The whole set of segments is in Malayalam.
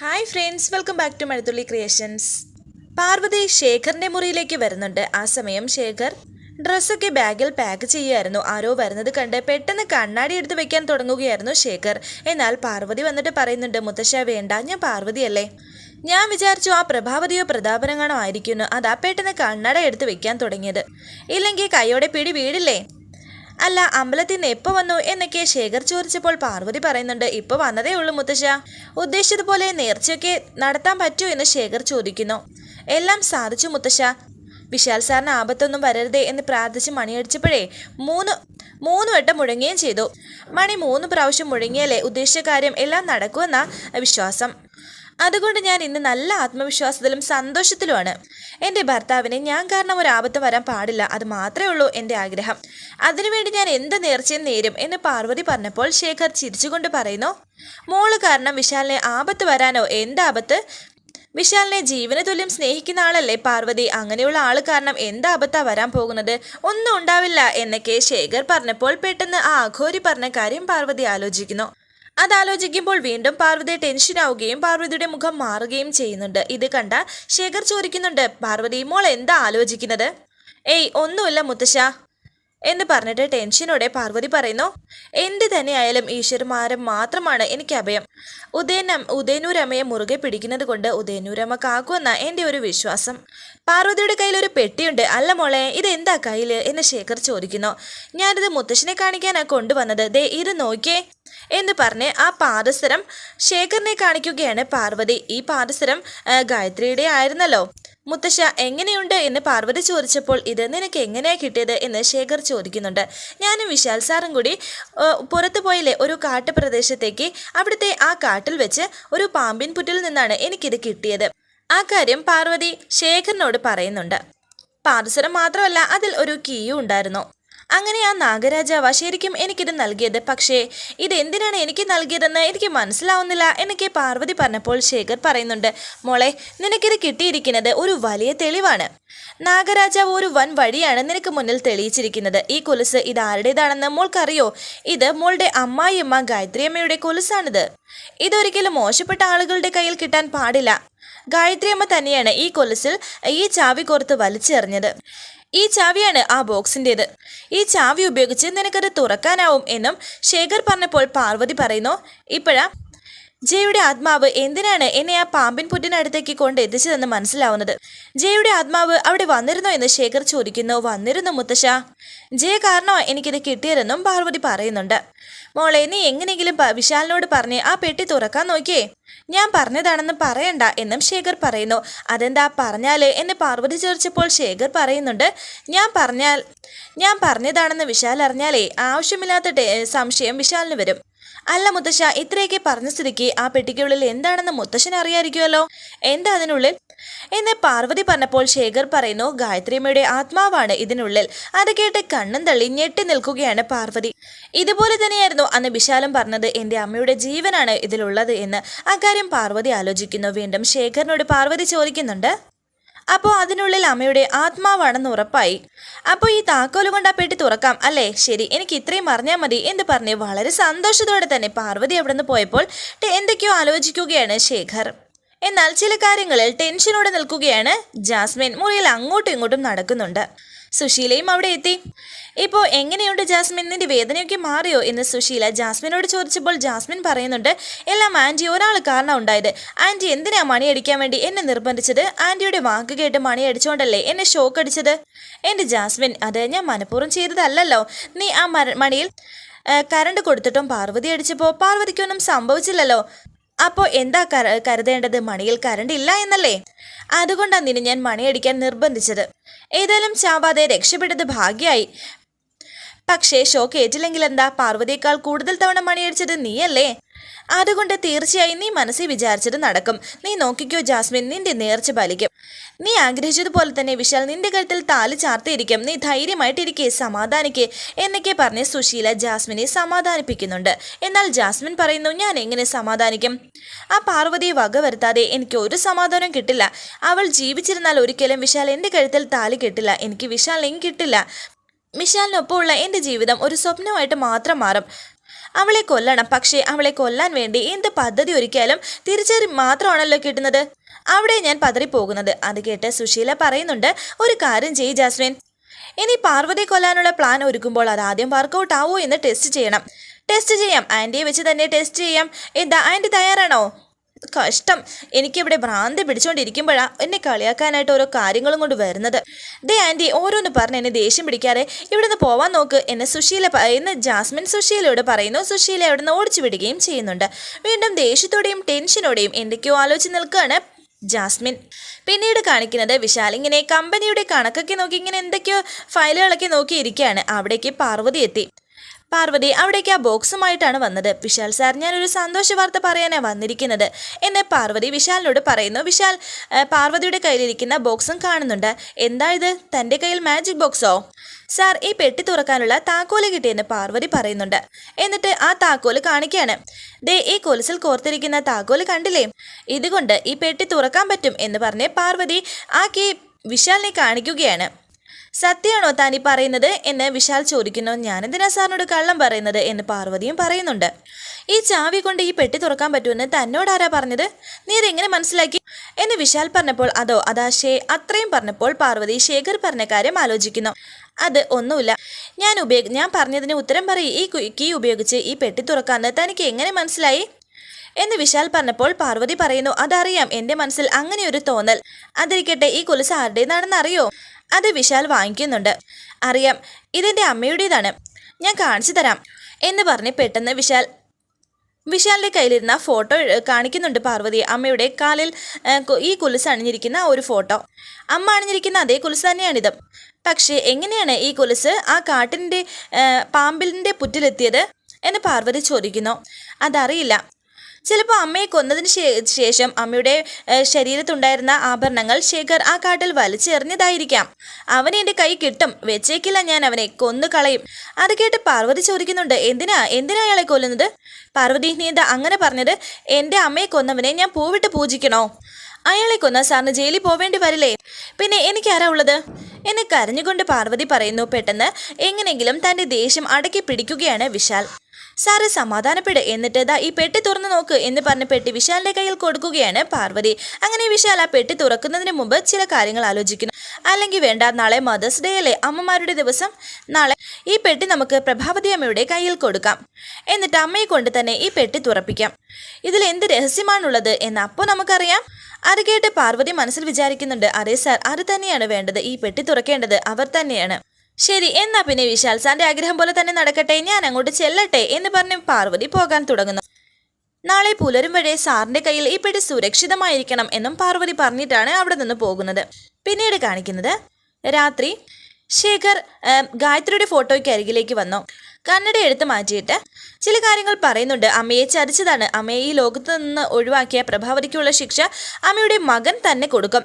Hi friends welcome back to Mazhathulli creations Parvathi ശേഖറിന്റെ മുറിയിലേക്ക് വരുന്നുണ്ട്. ആ സമയം ശേഖർ ഡ്രസ്സൊക്കെ ബാഗിൽ പാക്ക് ചെയ്യുമായിരുന്നു ആരോ വരുന്നത് കണ്ട് പെട്ടെന്ന് കണ്ണാടി എടുത്ത് വെക്കാൻ തുടങ്ങുകയായിരുന്നു ശേഖർ. എന്നാൽ പാർവതി വന്നിട്ട് പറയുന്നുണ്ട് മുത്തശ്ശ വേണ്ട ഞാൻ പാർവതിയല്ലേ? ഞാൻ വിചാരിച്ചു ആ പ്രഭാവതിയോ പ്രതാപനങ്ങളോ ആയിരിക്കുന്നു. അതാ പെട്ടെന്ന് കണ്ണട എടുത്ത് വെക്കാൻ തുടങ്ങിയത്. ഇല്ലെങ്കിൽ കൈയോടെ പിടി വീടില്ലേ? അല്ല അമ്പലത്തിൽ നിന്ന് എപ്പോൾ വന്നു എന്നൊക്കെ ശേഖർ ചോദിച്ചപ്പോൾ പാർവതി പറയുന്നുണ്ട് ഇപ്പോൾ വന്നതേ ഉള്ളൂ മുത്തശ്ശ. ഉദ്ദേശിച്ചതുപോലെ നേർച്ചയൊക്കെ നടത്താൻ പറ്റൂ എന്ന് ശേഖർ ചോദിക്കുന്നു. എല്ലാം സാധിച്ചു മുത്തശ്ശ. വിശാൽ സാറിന് ആപത്തൊന്നും വരരുതേ എന്ന് പ്രാർത്ഥിച്ച് മണിയടിച്ചപ്പോഴേ മൂന്ന് മൂന്ന് വട്ടം മുഴങ്ങുകയും ചെയ്തു. മണി മൂന്ന് പ്രാവശ്യം മുഴങ്ങിയാലേ ഉദ്ദേശിച്ച കാര്യം എല്ലാം നടക്കുമെന്ന വിശ്വാസം. അതുകൊണ്ട് ഞാൻ ഇന്ന് നല്ല ആത്മവിശ്വാസത്തിലും സന്തോഷത്തിലുമാണ്. എന്റെ ഭർത്താവിന് ഞാൻ കാരണം ഒരു ആപത്ത് വരാൻ പാടില്ല. അത് മാത്രമേ ഉള്ളൂ എന്റെ ആഗ്രഹം. അതിനുവേണ്ടി ഞാൻ എന്ത് നേർച്ചയും നേരും എന്ന് പാർവതി പറഞ്ഞപ്പോൾ ശേഖർ ചിരിച്ചുകൊണ്ട് പറയുന്നു മോൾ കാരണം വിശാലിനെ ആപത്ത് വരാനോ? എന്താപത്ത് വിശാലിനെ ജീവന തുല്യം സ്നേഹിക്കുന്ന ആളല്ലേ പാർവതി? അങ്ങനെയുള്ള ആൾ കാരണം എന്താ വരാൻ പോകുന്നത്? ഒന്നും ഉണ്ടാവില്ല എന്നൊക്കെ ശേഖർ പറഞ്ഞപ്പോൾ പെട്ടെന്ന് ആ അഘോരി പറഞ്ഞ കാര്യം പാർവതി ആലോചിക്കുന്നു. അതാലോചിക്കുമ്പോൾ വീണ്ടും പാർവതി ടെൻഷൻ ആവുകയും പാർവതിയുടെ മുഖം മാറുകയും ചെയ്യുന്നുണ്ട്. ഇത് കണ്ട ശേഖർ ചോദിക്കുന്നുണ്ട് പാർവതി മോൾ എന്താ ആലോചിക്കുന്നത്? ഏയ് ഒന്നുമില്ല മുത്തശ്ശ. എന്ന് പറഞ്ഞിട്ട് ടെൻഷനോടെ പാർവതി പറയുന്നു എന്ത് തന്നെയായാലും ഈശ്വരമാരം മാത്രമാണ് എനിക്ക് അഭയം. ഉദയൻ ഉദയനൂരമ്മയെ മുറുകെ പിടിക്കുന്നത് കൊണ്ട് ഉദയനൂരമ്മ കാക്കുമെന്ന എന്റെ ഒരു വിശ്വാസം. പാർവതിയുടെ കയ്യിൽ ഒരു പെട്ടിയുണ്ട്. അല്ല മോളെ ഇത് എന്താ കയ്യിൽ എന്ന് ശേഖർ ചോദിക്കുന്നു. ഞാനിത് മുത്തശ്ശനെ കാണിക്കാനാ കൊണ്ടുവന്നത്. ദേ ഇത് നോക്കിയേ എന്ന് പറഞ്ഞ് ആ പാദസരം ശേഖറിനെ കാണിക്കുകയാണ് പാർവതി. ഈ പാദസരം ഗായത്രിയുടെ ആയിരുന്നല്ലോ. മുത്തശ്ശ എങ്ങനെയുണ്ട്? എന്ന് പാർവതി ചോദിച്ചപ്പോൾ ഇത് നിനക്ക് എങ്ങനെയാണ് കിട്ടിയത്? എന്ന് ശേഖർ ചോദിക്കുന്നുണ്ട്. ഞാനും വിശാൽ സാറും കൂടി പുറത്തു പോയില്ലേ ഒരു കാട്ടുപ്രദേശത്തേക്ക്. അവിടുത്തെ ആ കാട്ടിൽ വെച്ച് ഒരു പാമ്പിൻ പുറ്റിൽ നിന്നാണ് എനിക്കിത് കിട്ടിയത്. ആ കാര്യം പാർവതി ശേഖറിനോട് പറയുന്നുണ്ട്. പാദസരം മാത്രമല്ല അതിൽ ഒരു കീയും ഉണ്ടായിരുന്നു. അങ്ങനെ ആ നാഗരാജാവ ശരിക്കും എനിക്കിത് നൽകിയത്. പക്ഷേ ഇത് എന്തിനാണ് എനിക്ക് നൽകിയതെന്ന് എനിക്ക് മനസ്സിലാവുന്നില്ല എന്നൊക്കെ പാർവതി പറഞ്ഞപ്പോൾ ശേഖർ പറയുന്നുണ്ട് മോളെ നിനക്കിത് കിട്ടിയിരിക്കുന്നത് ഒരു വലിയ തെളിവാണ്. നാഗരാജാവ് ഒരു വൻ വഴിയാണ് നിനക്ക് മുന്നിൽ തെളിയിച്ചിരിക്കുന്നത്. ഈ കൊലുസ് ഇത് ആരുടേതാണെന്ന് മോൾക്കറിയോ? ഇത് മോളുടെ അമ്മായിയമ്മ ഗായത്രിയമ്മയുടെ കൊലുസാണിത്. ഇതൊരിക്കലും മോശപ്പെട്ട ആളുകളുടെ കയ്യിൽ കിട്ടാൻ പാടില്ല. ഗായത്രിയമ്മ തന്നെയാണ് ഈ കൊലുസിൽ ഈ ചാവി കോർത്ത് വലിച്ചെറിഞ്ഞത്. ഈ ചാവിയാണ് ആ ബോക്സിന്റേത് ഈ ചാവി ഉപയോഗിച്ച് നിനക്കത് തുറക്കാനാവും എന്നും ശേഖർ പറഞ്ഞപ്പോൾ പാർവതി പറയുന്നു ഇപ്പോഴാ. ജയയുടെ ആത്മാവ് എന്തിനാണ് എന്നെ ആ പാമ്പിൻ പുറ്റിനടുത്തേക്ക് കൊണ്ട് എത്തിച്ചതെന്ന് മനസ്സിലാവുന്നത്? ജയയുടെ ആത്മാവ് അവിടെ വന്നിരുന്നോ എന്ന് ശേഖർ ചോദിക്കുന്നു വന്നിരുന്നു മുത്തശ്ശ. ജയ കാരണോ എനിക്കിത് കിട്ടിയതെന്നും പാർവതി പറയുന്നുണ്ട്. മോളെ നീ എങ്ങനെയെങ്കിലും വിശാലിനോട് പറഞ്ഞ് ആ പെട്ടി തുറക്കാൻ നോക്കിയേ. ഞാൻ പറഞ്ഞതാണെന്ന് പറയണ്ട എന്നും ശേഖർ പറയുന്നു. അതെന്താ പറഞ്ഞാൽ എന്ന് പാർവതി ചോദിച്ചപ്പോൾ ശേഖർ പറയുന്നുണ്ട്. ഞാൻ പറഞ്ഞാൽ ഞാൻ പറഞ്ഞതാണെന്ന് വിശാൽ അറിഞ്ഞാലേ ആവശ്യമില്ലാത്ത സംശയം വിശാലിന് വരും. അല്ല മുത്തശ്ശ ഇത്രയൊക്കെ പറഞ്ഞ സ്ഥിതിക്ക് ആ പെട്ടിക്കുള്ളിൽ എന്താണെന്ന് മുത്തശ്ശൻ അറിയായിരിക്കുമല്ലോ എന്താ അതിനുള്ളിൽ? എന്ന് പാർവതി പറഞ്ഞപ്പോൾ ശേഖർ പറയുന്നു ഗായത്രിയമ്മയുടെ ആത്മാവാണ് ഇതിനുള്ളിൽ. അത് കേട്ട് കണ്ണും തള്ളി ഞെട്ടി നിൽക്കുകയാണ് പാർവതി. ഇതുപോലെ തന്നെയായിരുന്നു അന്ന് വിശാലം പറഞ്ഞത് എന്റെ അമ്മയുടെ ജീവനാണ് ഇതിലുള്ളത് എന്ന്. അക്കാര്യം പാർവതി ആലോചിക്കുന്നു. വീണ്ടും ശേഖറിനോട് പാർവതി ചോദിക്കുന്നുണ്ട് അപ്പോൾ അതിനുള്ളിൽ അമ്മയുടെ ആത്മാവാണെന്ന് ഉറപ്പായി? അപ്പോൾ ഈ താക്കോൽ കൊണ്ട് ആ പെട്ടി തുറക്കാം? അല്ലേ? ശരി എനിക്ക് ഇത്രയും അറിഞ്ഞാൽ മതി എന്ന് പറഞ്ഞ് വളരെ സന്തോഷത്തോടെ തന്നെ പാർവതി അവിടെ നിന്ന് പോയപ്പോൾ എന്തൊക്കെയോ ആലോചിക്കുകയാണ് ശേഖർ. എന്നാൽ ചില കാര്യങ്ങളിൽ ടെൻഷനോടെ നിൽക്കുകയാണ് ജാസ്മിൻ. മുറിയിൽ അങ്ങോട്ടും ഇങ്ങോട്ടും നടക്കുന്നുണ്ട്. സുശീലയും അവിടെ എത്തി. ഇപ്പോൾ എങ്ങനെയുണ്ട് ജാസ്മിൻ? നിന്റെ വേദനയൊക്കെ മാറിയോ? എന്ന് സുശീല ജാസ്മിനോട് ചോദിച്ചപ്പോൾ ജാസ്മിൻ പറയുന്നുണ്ട് എല്ലാം ആന്റി ഒരാൾ കാരണം ഉണ്ടായത് ആന്റി എന്തിനാ മണി അടിക്കാൻ വേണ്ടി എന്നെ നിർബന്ധിച്ചത്? ആന്റിയുടെ വാക്ക് കേട്ട് മണി അടിച്ചുകൊണ്ടല്ലേ എന്നെ ഷോക്ക് അടിച്ചത് എന്റെ ജാസ്മിൻ അത് ഞാൻ മനഃപൂർവം ചെയ്തതല്ലല്ലോ. നീ ആ മണിയിൽ കരണ്ട് കൊടുത്തിട്ടും പാർവതി അടിച്ചപ്പോൾ പാർവതിക്കൊന്നും സംഭവിച്ചില്ലല്ലോ. അപ്പോൾ എന്താ കര കരുതേണ്ടത്? മണിയിൽ കരണ്ട് ഇല്ല എന്നല്ലേ? അതുകൊണ്ടാണ് നിന്നെ ഞാൻ മണിയടിക്കാൻ നിർബന്ധിച്ചത്. ഏതായാലും ചാവാതെ രക്ഷപ്പെട്ടത് ഭാഗ്യമായി പക്ഷേ ഷോക്ക് ഏറ്റില്ലെങ്കിൽ എന്താ? പാർവതിയേക്കാൾ കൂടുതൽ തവണ മണിയടിച്ചത് നീയല്ലേ? അതുകൊണ്ട് തീർച്ചയായും നീ മനസ്സിൽ വിചാരിച്ചത് നടക്കും. നീ നോക്കിക്കോ ജാസ്മിൻ നിന്റെ നേർച്ച പാലിക്കും. നീ ആഗ്രഹിച്ചതുപോലെ തന്നെ വിശാൽ നിന്റെ കഴുത്തിൽ താൽ ചാർത്തിയിരിക്കും. നീ ധൈര്യമായിട്ടിരിക്കെ സമാധാനിക്ക് എന്നൊക്കെ പറഞ്ഞ് സുശീല ജാസ്മിനെ സമാധാനിപ്പിക്കുന്നുണ്ട്. എന്നാൽ ജാസ്മിൻ പറയുന്നു ഞാൻ എങ്ങനെ സമാധാനിക്കും? ആ പാർവതിയെ വക വരുത്താതെ എനിക്ക് ഒരു സമാധാനം കിട്ടില്ല. അവൾ ജീവിച്ചിരുന്നാൽ ഒരിക്കലും വിശാൽ എന്റെ കഴുത്തിൽ താൽ കിട്ടില്ല. എനിക്ക് വിശാലിനെയും കിട്ടില്ല. വിശാലിനൊപ്പമുള്ള എന്റെ ജീവിതം ഒരു സ്വപ്നമായിട്ട് മാത്രം മാറും. അവളെ കൊല്ലണം. പക്ഷേ അവളെ കൊല്ലാൻ വേണ്ടി എന്ത് പദ്ധതി ഒരുക്കിയാലും തിരിച്ചറി മാത്രമാണല്ലോ കിട്ടുന്നത്. അവിടെ ഞാൻ പതറിപ്പോകുന്നത്. അത് കേട്ട് സുശീല പറയുന്നുണ്ട് ഒരു കാര്യം ചെയ്യ് ജാസ്മിൻ. ഇനി പാർവതി കൊല്ലാനുള്ള പ്ലാൻ ഒരുക്കുമ്പോൾ അത് ആദ്യം വർക്കൗട്ട് ആവോ എന്ന് ടെസ്റ്റ് ചെയ്യണം. ടെസ്റ്റ് ചെയ്യാം. ആന്റിയെ വെച്ച് തന്നെ ടെസ്റ്റ് ചെയ്യാം. എന്താ ആന്റി തയ്യാറാണോ? കഷ്ടം എനിക്കിവിടെ ഭ്രാന്തി പിടിച്ചുകൊണ്ടിരിക്കുമ്പോഴാണ് എന്നെ കളിയാക്കാനായിട്ട് ഓരോ കാര്യങ്ങളും കൊണ്ട് വരുന്നത്. ദേ ആന്റി ഓരോന്ന് പറഞ്ഞ് എന്നെ ദേഷ്യം പിടിക്കാതെ ഇവിടുന്ന് പോവാൻ നോക്ക്. എന്നെ സുശീല എന്ന് ജാസ്മിൻ സുശീലയോട് പറയുന്നു. സുശീല അവിടുന്ന് ഓടിച്ചു വിടുകയും ചെയ്യുന്നുണ്ട്. വീണ്ടും ദേഷ്യത്തോടെയും ടെൻഷനോടെയും എന്തൊക്കെയോ ആലോചിച്ച് നിൽക്കുകയാണ് ജാസ്മിൻ. പിന്നീട് കാണിക്കുന്നത് വിശാൽ ഇങ്ങനെ കമ്പനിയുടെ കണക്കൊക്കെ നോക്കി ഇങ്ങനെ എന്തൊക്കെയോ ഫയലുകളൊക്കെ നോക്കിയിരിക്കുകയാണ് അവിടേക്ക് പാർവതി എത്തി. പാർവതി അവിടേക്ക് ആ ബോക്സുമായിട്ടാണ് വന്നത്. വിശാൽ സാർ ഞാനൊരു സന്തോഷ വാർത്ത പറയാനാണ് വന്നിരിക്കുന്നത്. എന്ന് പാർവതി വിശാലിനോട് പറയുന്നു. വിശാൽ പാർവതിയുടെ കയ്യിലിരിക്കുന്ന ബോക്സും കാണുന്നുണ്ട്. എന്താ ഇത്? തന്റെ കയ്യിൽ മാജിക് ബോക്സോ സാർ ഈ പെട്ടി തുറക്കാനുള്ള താക്കോൽ കിട്ടിയെന്ന് പാർവതി പറയുന്നുണ്ട്. എന്നിട്ട് ആ താക്കോൽ കാണിക്കുകയാണ് ദേ ഈ കൊലുസിൽ കോർത്തിരിക്കുന്ന താക്കോൽ കണ്ടില്ലേ? ഇതുകൊണ്ട് ഈ പെട്ടി തുറക്കാൻ പറ്റും എന്ന് പറഞ്ഞ് പാർവതി ആ കീ വിശാലിനെ കാണിക്കുകയാണ്. സത്യമാണോ താൻ ഈ പറയുന്നത് എന്ന് വിശാൽ ചോദിക്കുന്നു. ഞാനെന്തിനാ സാറിനോട് കള്ളം പറയുന്നത് എന്ന് പാർവതിയും പറയുന്നുണ്ട്. ഈ ചാവി കൊണ്ട് ഈ പെട്ടി തുറക്കാൻ പറ്റുമെന്ന് തന്നോട് ആരാ പറഞ്ഞത്? നീ അതെങ്ങനെ മനസ്സിലാക്കി? എന്ന് വിശാൽ പറഞ്ഞപ്പോൾ അതോ അതാ ഷേ അത്രയും പറഞ്ഞപ്പോൾ പാർവതി ശേഖർ പറഞ്ഞ കാര്യം ആലോചിക്കുന്നു. അത് ഒന്നുമില്ല. ഞാൻ ഉപയോഗ ഞാൻ പറഞ്ഞതിന് ഉത്തരം പറയും. ഈ കീ ഉപയോഗിച്ച് ഈ പെട്ടി തുറക്കാന്ന് തനിക്ക് എങ്ങനെ മനസ്സിലായി? എന്ന് വിശാൽ പറഞ്ഞപ്പോൾ പാർവതി പറയുന്നു അതറിയാം. എന്റെ മനസ്സിൽ അങ്ങനെ ഒരു തോന്നൽ. അതിരിക്കട്ടെ ഈ കൊലുസ് ആരുടേതാണെന്ന് അറിയോ? അത് വിശാൽ വാങ്ങിക്കുന്നുണ്ട്. അറിയാം ഇതെന്റെ അമ്മയുടേതാണ്. ഞാൻ കാണിച്ചു തരാം എന്ന് പറഞ്ഞ് പെട്ടെന്ന് വിശാൽ വിശാലിന്റെ കയ്യിലിരുന്ന ഫോട്ടോ കാണിക്കുന്നുണ്ട് പാർവതി അമ്മയുടെ കാലിൽ ഈ കുലുസ് അണിഞ്ഞിരിക്കുന്ന ഒരു ഫോട്ടോ. അമ്മ അണിഞ്ഞിരിക്കുന്ന അതേ കുലുസ് തന്നെയാണിത്. പക്ഷേ എങ്ങനെയാണ് ഈ കുലുസ് ആ കാട്ടിന്റെ പാമ്പിലിന്റെ പുറ്റിലെത്തിയത്? എന്ന് പാർവതി ചോദിക്കുന്നു. അതറിയില്ല. ചിലപ്പോൾ അമ്മയെ കൊന്നതിന് ശേഷം അമ്മയുടെ ശരീരത്തുണ്ടായിരുന്ന ആഭരണങ്ങൾ ശേഖർ ആ കാട്ടിൽ വലിച്ചെറിഞ്ഞതായിരിക്കാം. അവനെ എന്റെ കൈ കിട്ടും. വെച്ചേക്കില്ല ഞാൻ അവനെ. കൊന്നു കളയും. അത് കേട്ട് പാർവതി ചോദിക്കുന്നുണ്ട് എന്തിനാ? എന്തിനാ അയാളെ കൊല്ലുന്നത്? പാർവതി നീ എന്താ അങ്ങനെ പറഞ്ഞത്? എന്റെ അമ്മയെ കൊന്നവനെ ഞാൻ പൂവിട്ട് പൂജിക്കണോ? അയാളെ കൊന്ന സാറിന് ജയിലിൽ പോവേണ്ടി വരില്ലേ? പിന്നെ എനിക്കാരാ ഉള്ളത്? എന്നെ കരഞ്ഞുകൊണ്ട് പാർവതി പറയുന്നു പെട്ടെന്ന് എങ്ങനെയെങ്കിലും തന്റെ ദേഷ്യം അടക്കി പിടിക്കുകയാണ് വിശാൽ. സാറ് സമാധാനപ്പെട്. എന്നിട്ട് ദാ ഈ പെട്ടി തുറന്നു നോക്ക് എന്ന് പറഞ്ഞ് പെട്ടി വിശാലിന്റെ കയ്യിൽ കൊടുക്കുകയാണ് പാർവതി. അങ്ങനെ വിശാൽ ആ പെട്ടി തുറക്കുന്നതിന് മുമ്പ് ചില കാര്യങ്ങൾ ആലോചിക്കുന്നു. അല്ലെങ്കിൽ വേണ്ട നാളെ മദേഴ്സ് ഡേ അല്ലേ? അമ്മമാരുടെ ദിവസം. നാളെ ഈ പെട്ടി നമുക്ക് പ്രഭാവതി അമ്മയുടെ കയ്യിൽ കൊടുക്കാം. എന്നിട്ട് അമ്മയെ കൊണ്ട് തന്നെ ഈ പെട്ടി തുറപ്പിക്കാം. ഇതിൽ എന്ത് രഹസ്യമാണുള്ളത് എന്ന് അപ്പോൾ നമുക്കറിയാം. അത് കേട്ട് പാർവതി മനസ്സിൽ വിചാരിക്കുന്നുണ്ട് അതെ സാർ അത് തന്നെയാണ് വേണ്ടത്. ഈ പെട്ടി തുറക്കേണ്ടത് അവർ തന്നെയാണ്. ശരി എന്നാ പിന്നെ വിശാൽ സാറിന്റെ ആഗ്രഹം പോലെ തന്നെ നടക്കട്ടെ ഞാൻ അങ്ങോട്ട് ചെല്ലട്ടെ എന്ന് പറഞ്ഞ് പാർവതി പോകാൻ തുടങ്ങുന്നു. നാളെ പുലരും വരെ സാറിന്റെ കയ്യിൽ ഈ പെട്ടി സുരക്ഷിതമായിരിക്കണം എന്നും പാർവതി പറഞ്ഞിട്ടാണ് അവിടെ നിന്ന് പോകുന്നത്. പിന്നീട് കാണിക്കുന്നത് രാത്രി ശേഖർ ഗായത്രിയുടെ ഫോട്ടോയ്ക്ക് അരികിലേക്ക് വന്നു. കണ്ണട എടുത്ത് മാറ്റിയിട്ട് ചില കാര്യങ്ങൾ പറയുന്നുണ്ട്. അമ്മയെ ചതിച്ചതാണ്. അമ്മയെ ഈ ലോകത്ത് നിന്ന് ഒഴിവാക്കിയ പ്രഭാവതിക്കുള്ള ശിക്ഷ അമ്മയുടെ മകൻ തന്നെ കൊടുക്കും.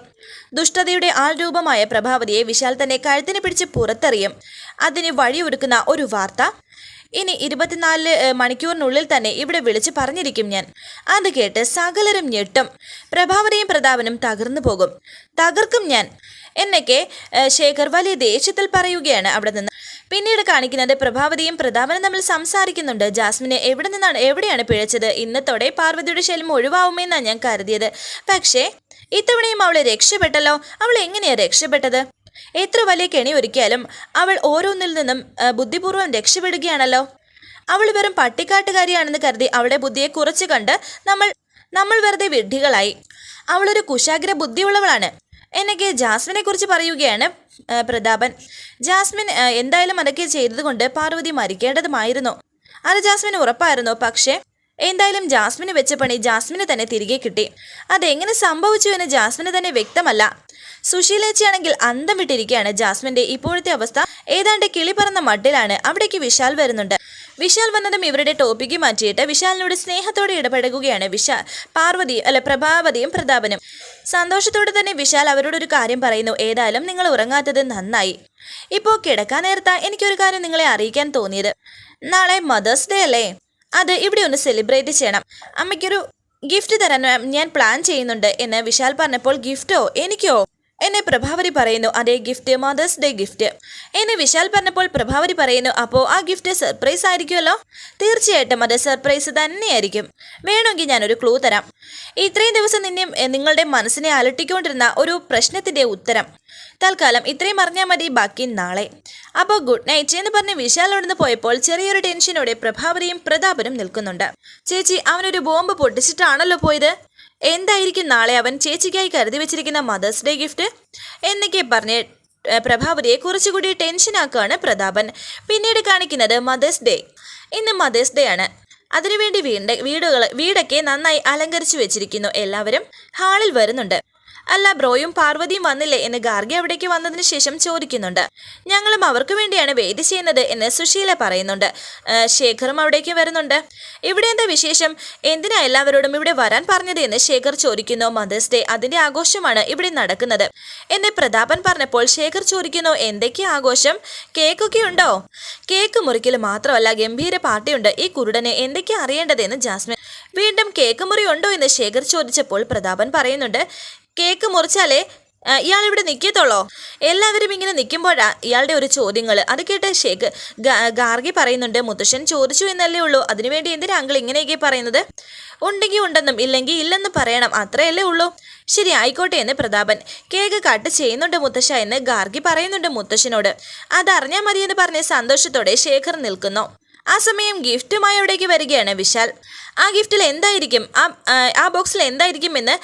ദുഷ്ടതയുടെ ആൾ രൂപമായ പ്രഭാവതിയെ വിശാൽ തന്നെ കഴുത്തിനെ പിടിച്ച് പുറത്തെറിയും. അതിന് വഴിയൊരുക്കുന്ന ഒരു വാർത്ത. ഇനി ഇരുപത്തിനാല് മണിക്കൂറിനുള്ളിൽ തന്നെ ഇവിടെ വിളിച്ച് പറഞ്ഞിരിക്കും ഞാൻ. അത് കേട്ട് സകലരും ഞെട്ടും. പ്രഭാവതിയും പ്രതാപനും തകർന്നു പോകും. തകർക്കും ഞാൻ. എന്നൊക്കെ ശേഖർ വലിയ ദേഷ്യത്തിൽ പറയുകയാണ് അവിടെ നിന്ന്. പിന്നീട് കാണിക്കുന്നത് പ്രഭാവതിയും പ്രതാപനും തമ്മിൽ സംസാരിക്കുന്നുണ്ട്. ജാസ്മിനെ എവിടെ നിന്നാണ് എവിടെയാണ് പിഴച്ചത്? ഇന്നത്തോടെ പാർവതിയുടെ ശല്യം ഒഴിവാവുമെന്നാണ് ഞാൻ കരുതിയത്. പക്ഷേ ഇത്തവണയും അവൾ രക്ഷപ്പെട്ടല്ലോ. അവൾ എങ്ങനെയാണ് രക്ഷപ്പെട്ടത്? എത്ര വലിയ കെണി ഒരുക്കിയാലും അവൾ ഓരോന്നിൽ നിന്നും ബുദ്ധിപൂർവം രക്ഷപ്പെടുകയാണല്ലോ. അവൾ വെറും പട്ടിക്കാട്ടുകാരിയാണെന്ന് കരുതി അവളുടെ ബുദ്ധിയെ കുറച്ച് കണ്ട് നമ്മൾ നമ്മൾ വെറുതെ വിഡ്ഢികളായി. അവളൊരു കുശാഗ്ര ബുദ്ധിയുള്ളവളാണ്. എന്നൊക്കെ ജാസ്മിനെ കുറിച്ച് പറയുകയാണ് പ്രതാപൻ. ജാസ്മിൻ എന്തായാലും അതൊക്കെ ചെയ്തതുകൊണ്ട് പാർവതി മരിക്കേണ്ടതുമായിരുന്നു. അത് ജാസ്മിന് ഉറപ്പായിരുന്നു. പക്ഷേ എന്തായാലും ജാസ്മിന് വെച്ച പണി ജാസ്മിന് തന്നെ തിരികെ കിട്ടി. അതെങ്ങനെ സംഭവിച്ചു എന്ന് ജാസ്മിന് തന്നെ വ്യക്തമല്ല. സുശീലേച്ചിയാണെങ്കിൽ അന്തം വിട്ടിരിക്കുകയാണ്. ജാസ്മിന്റെ ഇപ്പോഴത്തെ അവസ്ഥ ഏതാണ്ട് കിളി പറന്ന മട്ടിലാണ് അവിടേക്ക് വിശാൽ വരുന്നുണ്ട്. വിശാൽ വന്നതും ഇവരുടെ ടോപ്പിക്ക് മാറ്റിയിട്ട് വിശാലിനോട് സ്നേഹത്തോടെ ഇടപഴകുകയാണ് വിശാൽ. പാർവതി അല്ല പ്രഭാവതിയും പ്രതാപനും. സന്തോഷത്തോടെ തന്നെ വിശാൽ അവരോട് ഒരു കാര്യം പറയുന്നു. ഏതായാലും നിങ്ങൾ ഉറങ്ങാത്തത് നന്നായി. ഇപ്പോൾ കിടക്കാൻ നേരത്താ എനിക്കൊരു കാര്യം നിങ്ങളെ അറിയിക്കാൻ തോന്നിയത്. നാളെ മദേഴ്സ് ഡേ അല്ലേ? അത് ഇവിടെ ഒന്ന് സെലിബ്രേറ്റ് ചെയ്യണം. അമ്മയ്ക്കൊരു ഗിഫ്റ്റ് തരാൻ ഞാൻ പ്ലാൻ ചെയ്യുന്നുണ്ട് എന്ന് വിശാൽ പറഞ്ഞപ്പോൾ ഗിഫ്റ്റോ? എനിക്കോ? എന്നെ പ്രഭാവരി പറയുന്നു അതേ ഗിഫ്റ്റ് മദേഴ്സ് ഡേ ഗിഫ്റ്റ് എന്നെ വിശാൽ പറഞ്ഞപ്പോൾ പ്രഭാവരി പറയുന്നു അപ്പോൾ ആ ഗിഫ്റ്റ് സർപ്രൈസ് ആയിരിക്കുമല്ലോ? തീർച്ചയായിട്ടും അത് സർപ്രൈസ് തന്നെയായിരിക്കും. വേണമെങ്കിൽ ഞാനൊരു ക്ലൂ തരാം. ഇത്രയും ദിവസം നിന്നെ നിങ്ങളുടെ മനസ്സിനെ അലട്ടിക്കൊണ്ടിരുന്ന ഒരു പ്രശ്നത്തിന്റെ ഉത്തരം. തൽക്കാലം ഇത്രയും അറിഞ്ഞാൽ മതി ബാക്കി നാളെ. അപ്പോൾ ഗുഡ് നൈറ്റ് എന്ന് പറഞ്ഞ് വിശാൽ അവിടുന്ന് പോയപ്പോൾ ചെറിയൊരു ടെൻഷനോടെ പ്രഭാവരിയും പ്രതാപനും നിൽക്കുന്നുണ്ട്. ചേച്ചി അവനൊരു ബോംബ് പൊട്ടിച്ചിട്ടാണല്ലോ പോയത്? എന്തായിരിക്കും നാളെ അവൻ ചേച്ചിക്കായി കരുതി വെച്ചിരിക്കുന്ന മദേഴ്സ് ഡേ ഗിഫ്റ്റ് എന്നൊക്കെ പറഞ്ഞ് പ്രഭാവതിയെ കുറച്ചുകൂടി ടെൻഷനാക്കുകയാണ് പ്രതാപൻ. പിന്നീട് കാണിക്കുന്നത് മദേഴ്സ് ഡേ ഇന്ന് മദേഴ്സ് ഡേ ആണ്. അതിനുവേണ്ടി വീണ്ട വീടുകൾ വീടൊക്കെ നന്നായി അലങ്കരിച്ചു വെച്ചിരിക്കുന്നു എല്ലാവരും. ഹാളിൽ വരുന്നുണ്ട്. അല്ല ബ്രോയും പാർവതിയും വന്നില്ലേ എന്ന് ഗാർഗി അവിടേക്ക് വന്നതിന് ശേഷം ചോദിക്കുന്നുണ്ട്. ഞങ്ങളും അവർക്ക് വേണ്ടിയാണ് വെയിറ്റ് ചെയ്യുന്നത് എന്ന് സുശീല പറയുന്നുണ്ട്. ശേഖറും അവിടേക്ക് വരുന്നുണ്ട്. ഇവിടെ എന്താ വിശേഷം? എന്തിനാ എല്ലാവരോടും ഇവിടെ വരാൻ പറഞ്ഞത്? എന്ന് ശേഖർ ചോദിക്കുന്നു. മദേഴ്സ് ഡേ അതിന്റെ ആഘോഷമാണ് ഇവിടെ നടക്കുന്നത്. എന്നെ പ്രതാപൻ പറഞ്ഞപ്പോൾ ശേഖർ ചോദിക്കുന്നു എന്തൊക്കെ ആഘോഷം? കേക്കൊക്കെ ഉണ്ടോ? കേക്ക് മുറിക്കൽ മാത്രമല്ല ഗംഭീര പാർട്ടിയുണ്ട്. ഈ കുരുടനെ എന്തൊക്കെ അറിയേണ്ടതെന്ന് ജാസ്മിൻ വീണ്ടും കേക്ക് മുറി ഉണ്ടോ എന്ന് ശേഖർ ചോദിച്ചപ്പോൾ പ്രതാപൻ പറയുന്നുണ്ട് കേക്ക് മുറിച്ചാലേ ഇയാൾ ഇവിടെ നിൽക്കത്തുള്ളോ എല്ലാവരും ഇങ്ങനെ നിൽക്കുമ്പോഴാണ് ഇയാളുടെ ഒരു ചോദ്യങ്ങൾ അത് കേട്ട് ശേഖർ ഗാർഗി പറയുന്നുണ്ട് മുത്തശ്ശൻ ചോദിച്ചു എന്നല്ലേ ഉള്ളൂ. അതിനുവേണ്ടി എന്തിനാ അങ്കിൾ ഇങ്ങനെയൊക്കെ പറയുന്നത്? ഉണ്ടെങ്കിൽ ഉണ്ടെന്നും ഇല്ലെങ്കിൽ ഇല്ലെന്നും പറയണം. അത്രയല്ലേ ഉള്ളൂ. ശരി ആയിക്കോട്ടെ എന്ന് പ്രതാപൻ. കേക്ക് കട്ട് ചെയ്യുന്നുണ്ട് മുത്തശ്ശ എന്ന് ഗാർഗി പറയുന്നുണ്ട് മുത്തശ്ശനോട്. അതറിഞ്ഞാൽ മതി എന്ന് പറഞ്ഞ് സന്തോഷത്തോടെ ശേഖർ നിൽക്കുന്നു. ആ സമയം ഗിഫ്റ്റുമായി അവിടേക്ക് വരികയാണ് വിശാൽ. ആ ഗിഫ്റ്റിൽ എന്തായിരിക്കും? ആ ആ, ബോക്സിൽ എന്തായിരിക്കും എന്ന്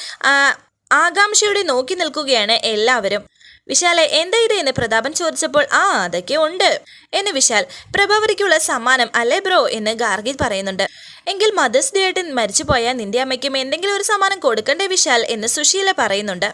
ആകാംക്ഷയോടെ നോക്കി നിൽക്കുകയാണ് എല്ലാവരും. വിശാലെ എന്താ ഇത് എന്ന് പ്രതാപൻ ചോദിച്ചപ്പോൾ ആ അതൊക്കെ ഉണ്ട് എന്ന് വിശാൽ പ്രഭാവരിക്കുള്ള സമ്മാനം അല്ലേ ബ്രോ എന്ന് ഗാർഗി പറയുന്നുണ്ട്. എങ്കിൽ മദേഴ്സ് ഡേ ആയിട്ട് മരിച്ചു പോയാൽ നിന്റെ അമ്മയ്ക്കും എന്തെങ്കിലും ഒരു സമ്മാനം കൊടുക്കണ്ടേ വിശാൽ എന്ന് സുശീല പറയുന്നുണ്ട്.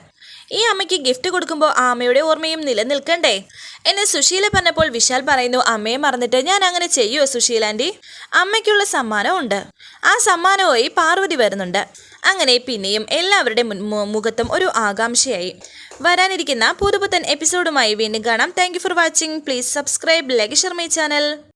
ഈ അമ്മയ്ക്ക് ഗിഫ്റ്റ് കൊടുക്കുമ്പോൾ ആ അമ്മയുടെ ഓർമ്മയും നിലനിൽക്കണ്ടേ? എന്നെ സുശീല പറഞ്ഞപ്പോൾ വിശാൽ പറയുന്നു അമ്മയെ മറന്നിട്ട് ഞാൻ അങ്ങനെ ചെയ്യുമോ സുശീലാന്റി അമ്മയ്ക്കുള്ള സമ്മാനം ഉണ്ട് ആ സമ്മാനവുമായി പാർവതി വരുന്നുണ്ട്. അങ്ങനെ പിന്നെയും എല്ലാവരുടെ മുഖത്തും ഒരു ആകാംക്ഷയായി. വരാനിരിക്കുന്ന പുതുപുത്തൻ എപ്പിസോഡുമായി വീണ്ടും കാണാം. Thank for watching please subscribe like share my channel